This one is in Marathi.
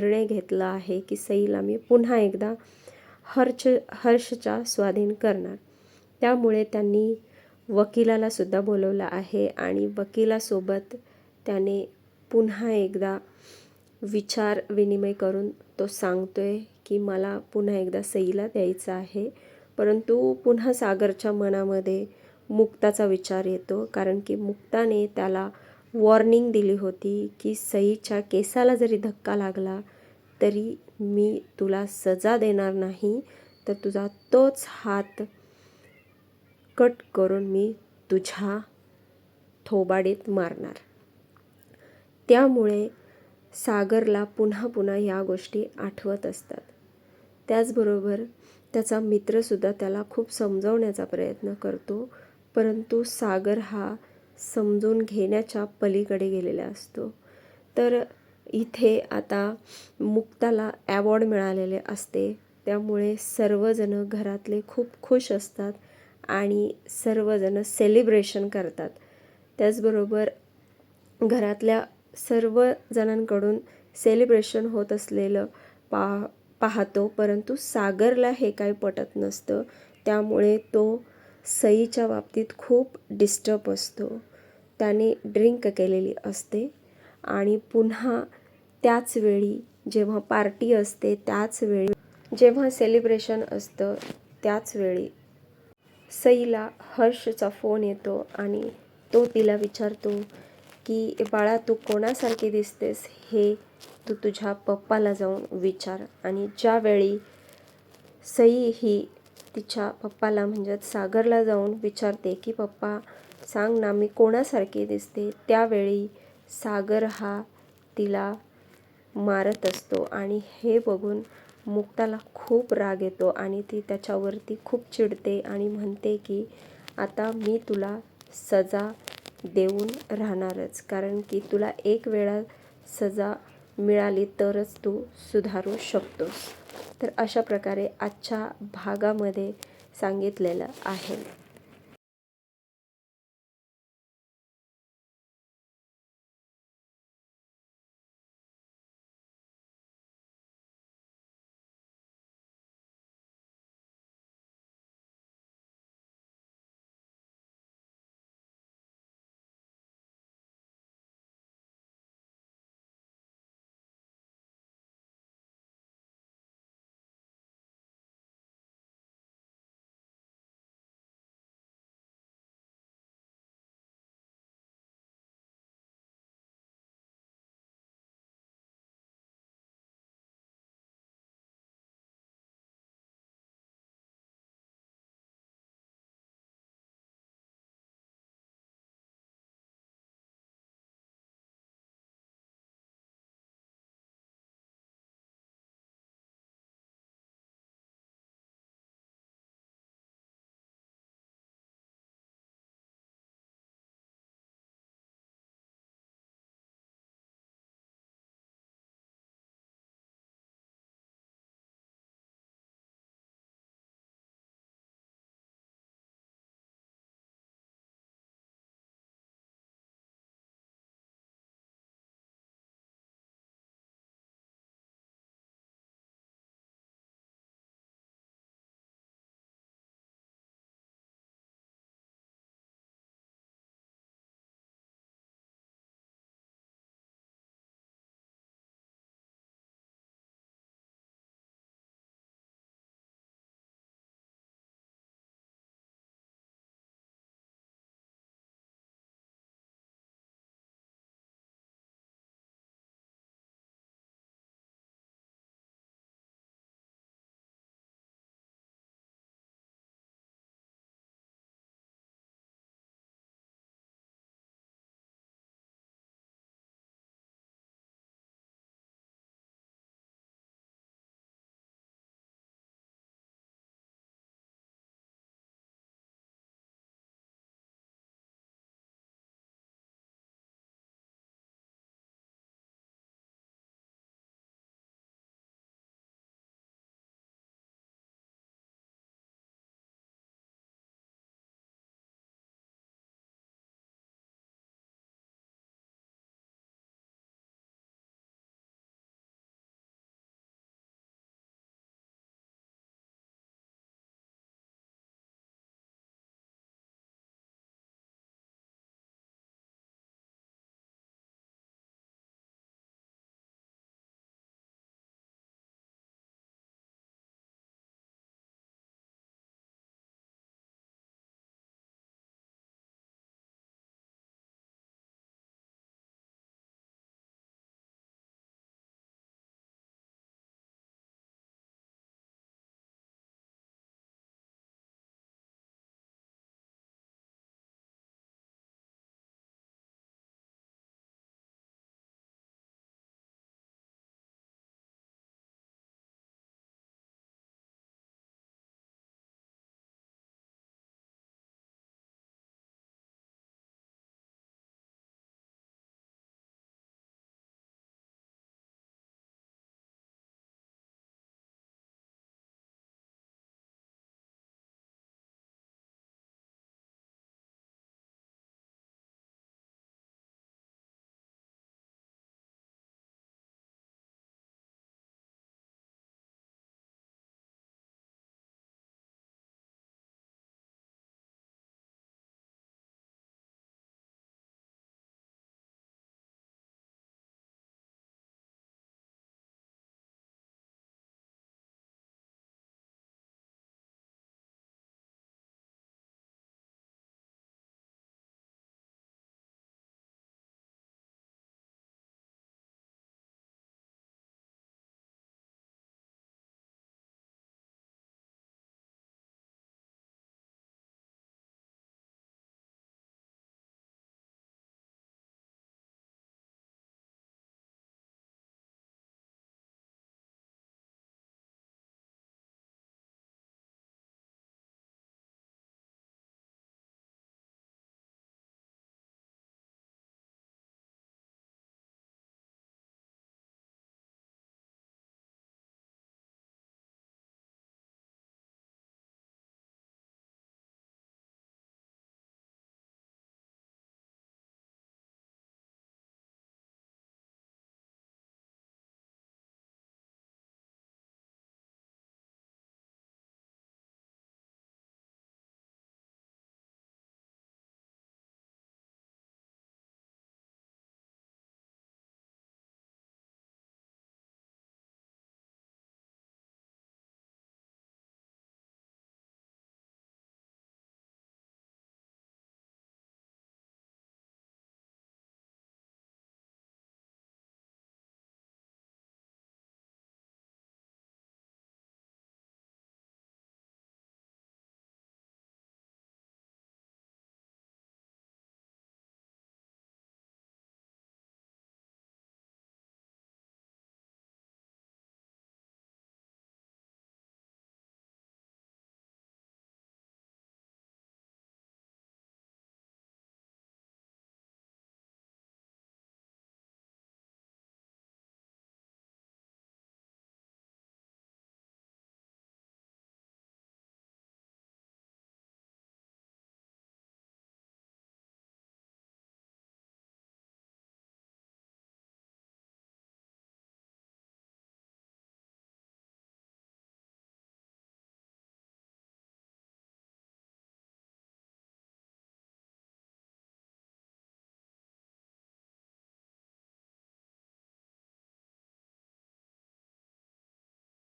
निर्णय घेतला आहे की सईला मी पुन्हा एकदा हर्ष हर्षच्या स्वाधीन करणार. त्यामुळे त्यांनी वकिलाला सुद्धा बोलवलं आहे आणि वकिलासोबत त्याने पुन्हा एकदा विचार विनिमय करून तो सांगतोय की मला पुन्हा एकदा सईला द्यायचं आहे. परंतु पुन्हा सागरच्या मनामध्ये मुक्ताचा विचार येतो कारण की मुक्ताने त्याला वॉर्निंग दिली होती की सईच्या केसाला जरी धक्का लागला तरी मी तुला सजा देणार नाही तर तुझा तोच हात कट करून मी तुझ्या थोबाडीत मारणार. त्यामुळे सागरला पुन्हा पुन्हा या गोष्टी आठवत असतात. त्याचबरोबर त्याचा मित्रसुद्धा त्याला खूप समजवण्याचा प्रयत्न करतो परंतु सागर हा समजून घेण्याच्या पलीकडे गेलेला असतो. तर इथे आता मुक्ताला ॲवॉर्ड मिळालेले असते. त्यामुळे सर्वजण घरातले खूप खुश असतात आणि सर्वजण सेलिब्रेशन करतात. त्याचबरोबर घरातल्या सर्व जणांकडून सेलिब्रेशन होत असलेलं पा पाहतो. परंतु सागरला हे काही पटत नसतं. त्यामुळे तो सईच्या बाबतीत खूप डिस्टर्ब असतो. त्याने ड्रिंक केलेली असते. आणि पुन्हा त्याच वेळी जेव्हा पार्टी असते त्याच वेळी जेव्हा सेलिब्रेशन असतं त्याच वेळी सईला हर्षचा फोन येतो आणि तो तिला विचारतो की बाळा तू कोणासारखी दिसतेस हे तू तुझ्या पप्पाला जाऊन विचार. आणि ज्यावेळी सई ही तिच्या पप्पाला म्हणजेच सागरला जाऊन विचारते की पप्पा सांग ना मी कोणासारखी दिसते? त्यावेळी सागर हा तिला मारत असतो आणि हे बघून मुक्ताला खूप राग येतो आणि ती त्याच्यावरती खूप चिडते आणि म्हणते की आता मी तुला सजा देऊन राहणारच. कारण की तुला एक वेळा सजा मिळाली तरच तू सुधारू शकतोस. तर अशा प्रकारे आजच्या भागामध्ये सांगितलेलं आहे.